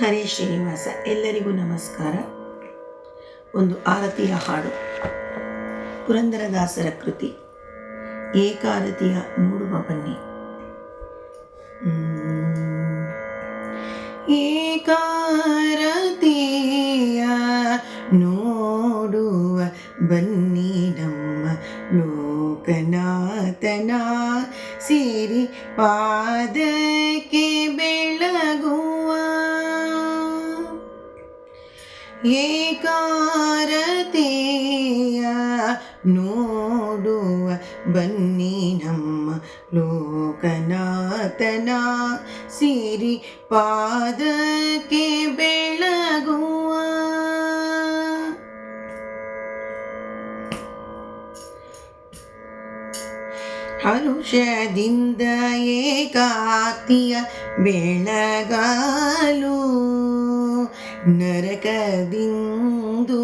ಹರೇ ಶ್ರೀನಿವಾಸ, ಎಲ್ಲರಿಗೂ ನಮಸ್ಕಾರ. ಒಂದು ಆರತಿಯ ಹಾಡು. ಪುರಂದರದಾಸರ ಕೃತಿ. ಏಕಾರತಿಯ ನೋಡುವ ಬನ್ನಿ. ಏಕಾರತಿಯ ನೋಡುವ ಬನ್ನಿ. ಏಕಾರತೆಯ ನೋಡುವ ಬನ್ನಿ ನಮ್ಮ ಲೋಕನಾಥನ ಸಿರಿ ಪಾದಕ್ಕೆ ಬೆಳಗುವ. ಹರುಷದಿಂದ ಏಕಾತಿಯ ಬೆಳಗಾಲು. ನರಕದಿಂದು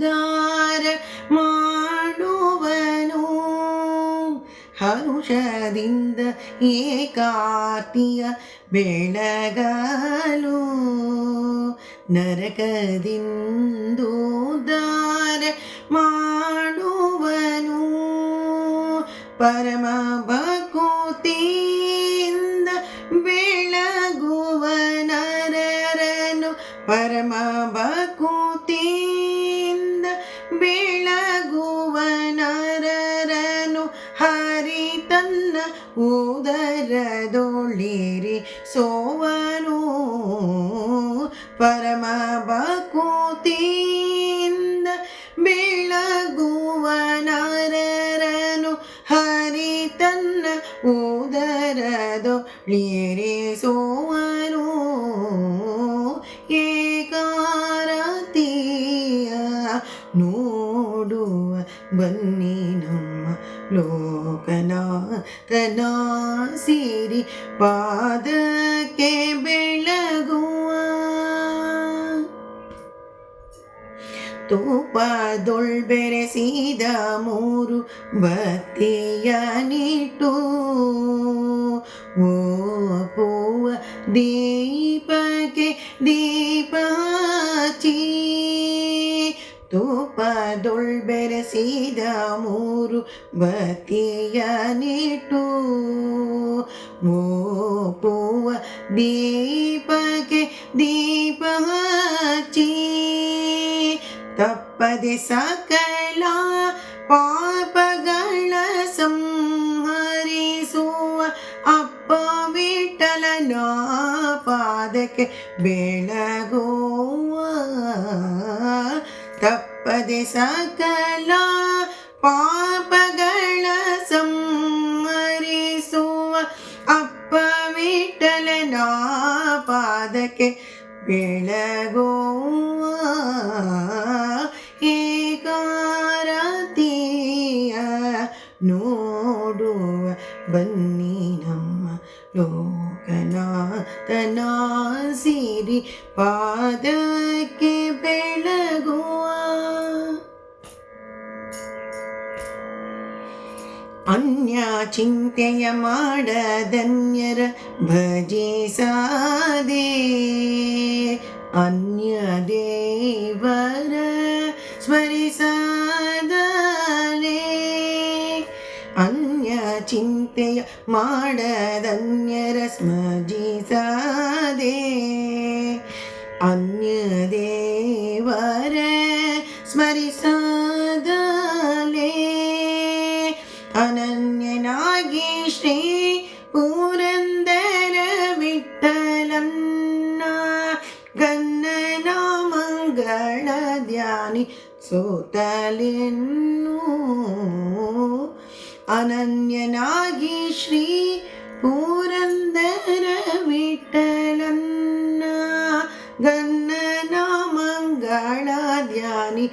ದಾರ ಮಾಡುವನು ಹರುಷದಿಂದ ಏಕಾತಿಯ ಬೆಳಗಾಲು ನರಕದಿಂದು ದಾರ ಮಾಡುವನು ಪರಮ ಪರಮ ಭಕುತಿಯಿಂದ ಬೆಳಗುವ ನರರನು ಹರಿ ತನ್ನ ಉದರದೊಳಿರಿ ಸೋವನು. ಪರಮ ಭಕುತಿಯಿಂದ ಬೆಳಗುವ ನರರನು ಹರಿ ತನ್ನ ಉದರದೊಳಿರಿಸುವನು ಏಕಾರತಿಯ ನೋಡುವ ಬನ್ನಿ ನಮ್ಮ ಲೋಕನಾಥನ ಸಿರಿ ಪಾದಕ್ಕೆ ಬೆಳಗುವ ತೂಪದೊಳ್ ಬೆರೆಸಿದ ಮೂರು ಬತ್ತಿಯ ನಿಟ್ಟು ಓಪುವ ದೀಪಕ್ಕೆ ಬೆರೆಸಿದ ಮೂರು ಬತಿಯ ನಿಟ್ಟು ಓಪುವ ದೀಪಕ್ಕೆ ದೀಪ ಹಚ್ಚಿ. ತಪ್ಪದೆ ಸಕಲ ಪಾಪಗಳ ಸಂಹರಿಸುವ ಅಪ್ಪ ವಿಠಲನ ಪಾದಕ್ಕೆ ಬೆಳಗುವ. ತಪ್ಪದೆ ಸಕಲ ಪಾಪಗಳ ಸಂಹರಿಸುವ ಅಪ್ಪ ವಿಠಲನ ಪಾದಕ್ಕೆ ಬೆಳಗುವ ಏಕಾರತಿಯ ನೋಡುವ ಬನ್ನಿ ನಮ್ಮ ಲೋಕನಾಥನ ಸಿರಿ ಪಾದಕ್ಕೆ ಬೆಳಗುವ ಅನ್ಯ ಚಿಂತೆಯ ಮಾಡದನ್ಯರ ಭಜಿಸದೆ ಅನ್ಯ ದೇವರ ಸ್ಮರಿಸದಲೇ ಅನ್ಯ ಚಿಂತೆಯ ಮಾಡದನ್ಯರ ಸ್ಮರಿಸದೆ ಅನ್ಯ ದೇವರ ಸ್ಮರಿಸದಲೇ ഗണ്ണനാമംഗള ധ്യാനി സോതലെന്നു. അനന്യനാകി ശ്രീ പൂരന്ദര വിട്ടലന്ന ഗണ്ണനാമംഗള ധ്യാനി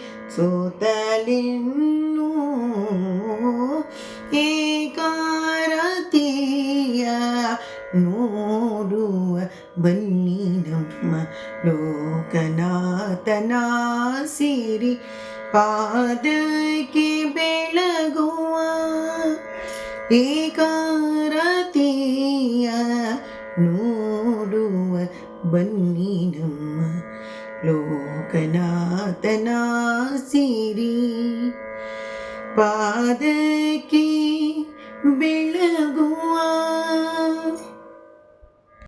ഏ ನೋಡುವ ಬನ್ನಿ ನಮ್ಮ ಲೋಕನಾಥನ ಸಿರಿ ಪಾದಕ್ಕೆ ಬೆಳಗುವ ಏಕಾರತಿಯ ನೋಡುವ ಬನ್ನಿ ನಮ್ಮ ಲೋಕನಾಥನ ಸಿರಿ ಪಾದಕ್ಕೆ ಬೆಳಗುವ